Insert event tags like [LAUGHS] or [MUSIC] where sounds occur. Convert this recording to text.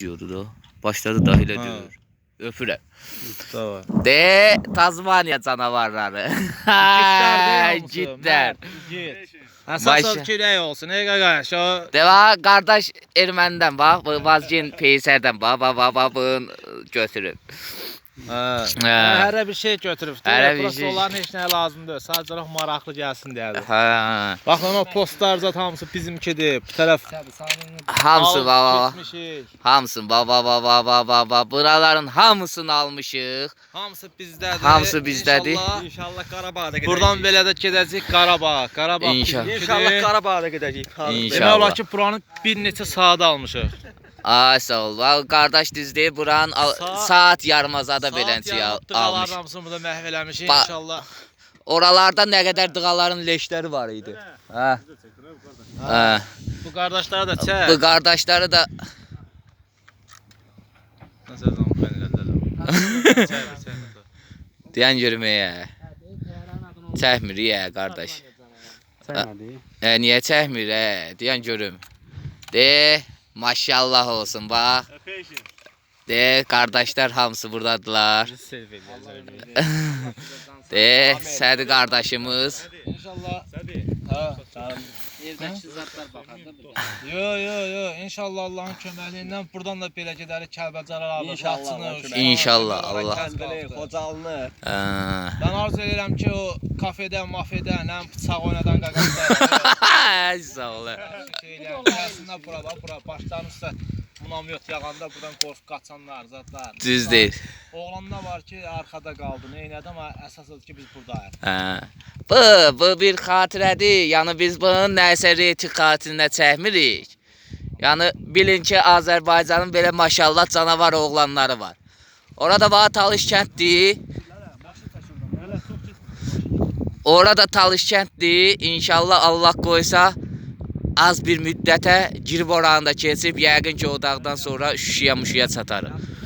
diyordu da. Başladı dahil ediyor. Öpürəm. Tamam. De Tazmaniya canavarları. Başla. Əsas kürək olsun. Ey qaqaş. O Deva bax, bu Vazgen Peysərdən bax, bax, bax, bax, bunu götürüb. Hə. Hə. Hərə bir şey götürüb. Hərə bir şey. onların heç nə lazım deyil. Sadəcə olaraq maraqlı gəlsin deyə. Hə. Baxın o postlar zət hamısı bizimkidir. Bu tərəf Hamısı bax. getmişik. Hamısın bax, bax, bax, bax, bax, bax, bax. Buraların hamısını almışıq. Hamısı bizdədir. Hamısı bizdədir. İnşallah İnşallah Qarabağda gedəcəyik. Buradan belə də gedəcəyik Qarabağ. Qarabağ. İnşallah. İnşallah Qarabağda gedəcəyik. İnşallah. Demək olar ki, buranı bir neçə saat almışıq. Ay sağ ol. Bax, qardaş düzdür. Buranın al- Saat- saat Saat beləncə yarım almış. Hamısını burada məhv eləmişik Ba- inşallah. Oralarda nə qədər dığaların leşləri var idi. Hə. Hə. Bu qardaşlara da çək. Bu qardaşları da Nəsə zaman çək. deyən görməyə. Çəkmir ya qardaş. E, niyə çəkmir? E, deyən görüm. De, maşallah olsun bax. De, qardaşlar hamısı eləyəcəyik. [LAUGHS] De, Sədi qardaşımız. İnşallah. Ha. Evdəki zatlar baxanda bir. Yo yo yo inşallah Allahın köməkliyindən buradan da belə gedərik Kəlbəcərə alır. İnşallah. İnşallah, Allah. Kəndli, Xocalını. Ben arzu edirəm ki o kafedə, mafedə, nə bıçaq oynadan [LAUGHS] qaqaşlar. Ay sağ ol. Şeylər, gəlsinlər bura, üstə munamyot yağanda buradan qorxub qaçanlar, zatlar. Düz deyil. Oğlanda var ki, arkada qaldı. Neynədi amma əsas odur ki biz buradayıq. Hə. Bu, bu bir xatirədir. Yəni biz bunun nəsə reyting xatirinə çəkmirik. Yəni bilin ki, Azərbaycanın belə maşallah canavar oğlanları var. Orada var Talış kənddir. Orada Talış kənddir. İnşallah Allah qoysa az bir müddətə girib oranı da keçib yəqin ki o dağdan sonra Şuşaya muşuya çatarıq.